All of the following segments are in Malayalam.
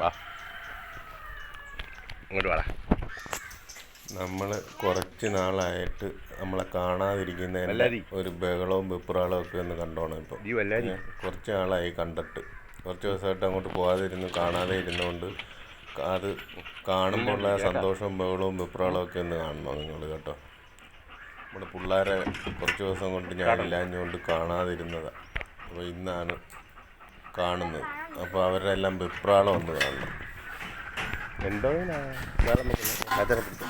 വാ. ഇങ്ങോട്ട് വാടാ. നമ്മൾ കുറച്ച് നാളായിട്ട് നമ്മളെ കാണാതിരിക്കുന്ന ഒരു ബഹളവും വെപ്രാളവും ഒക്കെ ഒന്ന് കണ്ടോണം ഇപ്പം. കുറച്ച് നാളായി കണ്ടിട്ട്. കുറച്ച് ദിവസമായിട്ട് അങ്ങോട്ട് പോകാതിരുന്നു കാണാതെ ഇരുന്നുകൊണ്ട് അത് കാണുമ്പോൾ ഉള്ള സന്തോഷവും ബഹളവും വെപ്രാളവും ഒക്കെ ഒന്ന് കാണണം നിങ്ങൾ കേട്ടോ? നമ്മുടെ പിള്ളേരെ കുറച്ച് ദിവസം കൊണ്ട് ഞാൻ ഞാനില്ലാഞ്ഞുകൊണ്ട് കാണാതിരുന്നതാണ് അപ്പോൾ ഇന്നാണ് കാണുന്നത്. അപ്പോൾ അവരുടെ എല്ലാം വെപ്രാളം ഒന്ന് കാണണം. എന്തോ Yeah. അതിനെ പിടിച്ചോ.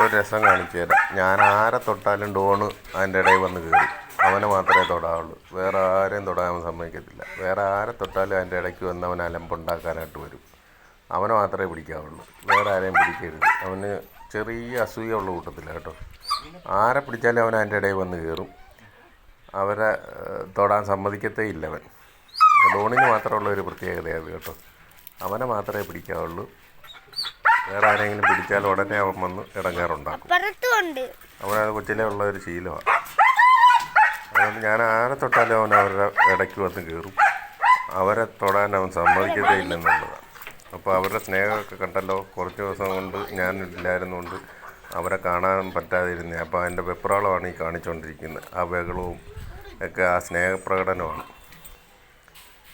ഒരു രസം കാണിച്ചു തരാം ഞാൻ ആരെ തൊട്ടാലും ഡോണ് അതിന്റെ ഇടയിൽ വന്ന് കയറി. അവനെ മാത്രമേ തൊടാവുള്ളൂ. വേറെ ആരെയും തൊടാൻ സമ്മതിക്കത്തില്ല. വേറെ ആരെ തൊട്ടാലും അതിന്റെ ഇടയ്ക്ക് വന്ന് അവൻ അലമ്പുണ്ടാക്കാനായിട്ട് വരും. അവനെ മാത്രമേ പിടിക്കാവുള്ളൂ. വേറെ ആരെയും പിടിക്കരുത്. അവന് ചെറിയ അസൂയുള്ള കൂട്ടത്തില്ല കേട്ടോ. ആരെ പിടിച്ചാലും അവൻ അതിന്റെ ഇടയിൽ വന്ന് കയറും. അവരെ തൊടാൻ സമ്മതിക്കത്തേ ഇല്ല അവൻ. ഡോണിന് മാത്രമുള്ള ഒരു പ്രത്യേകതയാണ് കേട്ടോ. അവനെ മാത്രമേ പിടിക്കാവുള്ളൂ. വേറെ ആരെങ്കിലും പിടിച്ചാൽ ഉടനെ അവൻ വന്ന് ഇടങ്ങാറുണ്ടാക്കും. അവനത് കൊച്ചിലേ ഉള്ള ഒരു ശീലമാണ്. അതുകൊണ്ട് ഞാൻ ആരെ തൊട്ടാലും അവൻ അവരുടെ ഇടയ്ക്ക് വന്ന് കയറും. അവരെ തൊടാൻ അവൻ സമ്മതിക്കത്തേ ഇല്ലെന്നുള്ളതാണ്. അപ്പോൾ അവരുടെ സ്നേഹമൊക്കെ കണ്ടല്ലോ. കുറച്ച് ദിവസം കൊണ്ട് ഞാൻ ഇല്ലായിരുന്നുകൊണ്ട് അവരെ കാണാൻ പറ്റാതിരുന്നേ. അപ്പോൾ അതിന്റെ വെപ്രാളമാണ് ഈ കാണിച്ചുകൊണ്ടിരിക്കുന്നത്. ആ ബഹളവും ഒക്കെ ആ സ്നേഹപ്രകടനമാണ്.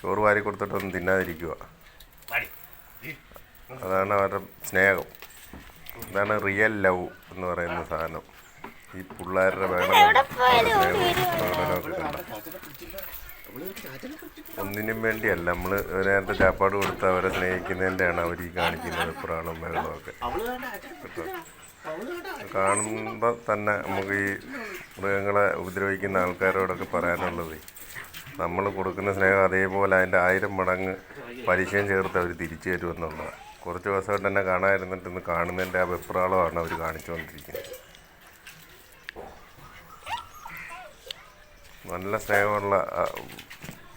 ചോറ് വാരി കൊടുത്തിട്ടൊന്നും തിന്നാതിരിക്കുക അതാണ് അവരുടെ സ്നേഹം. അതാണ് റിയൽ ലവ് എന്ന് പറയുന്ന സാധനം. ഈ പിള്ളേരുടെ വേണം ഒന്നിനും വേണ്ടിയല്ല നമ്മൾ നേരത്തെ ചാപ്പാട് കൊടുത്ത് അവരെ സ്നേഹിക്കുന്നതിന്റെയാണ് അവർ ഈ കാണിക്കുന്നത് പുറാണും വെള്ളമൊക്കെ കാണുമ്പോൾ തന്നെ നമുക്ക് ഈ മൃഗങ്ങളെ ഉപദ്രവിക്കുന്ന ആൾക്കാരോടൊക്കെ പറയാനുള്ളത്. നമ്മൾ കൊടുക്കുന്ന സ്നേഹം അതേപോലെ അതിന്റെ ആയിരം മടങ്ങ് പലിശയും ചേർത്ത് അവർ തിരിച്ചു തരുമെന്നുള്ളതാണ്. കുറച്ച് ദിവസമായിട്ട് എന്നെ കാണാതിരുന്നിട്ട് ഇന്ന് കാണുന്നതിന്റെ ആ വെപ്രാളമാണ് അവർ കാണിച്ചുകൊണ്ടിരിക്കുന്നത്. നല്ല സ്നേഹമുള്ള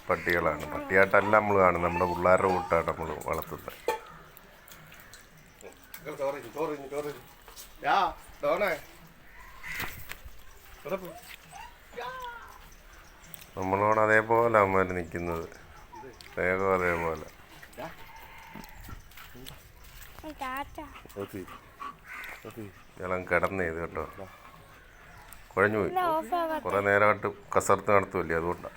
പട്ടികളാണ്. പട്ടിയായിട്ടല്ല നമ്മൾ കാണുന്നത്. നമ്മുടെ പിള്ളേരുടെ കൂട്ടാണ് നമ്മൾ വളർത്തുന്നത്. നമ്മളോട് അതേപോലെ അവന്മാർ നിൽക്കുന്നത്. സ്നേഹം അതേപോലെ. ഇളം കിടന്ന് ചെയ്ത് കേട്ടോ കുഴഞ്ഞു പോയി. കുറേ നേരമായിട്ട് കസർത്ത് നടത്തുമല്ലേ അതുകൊണ്ടാണ്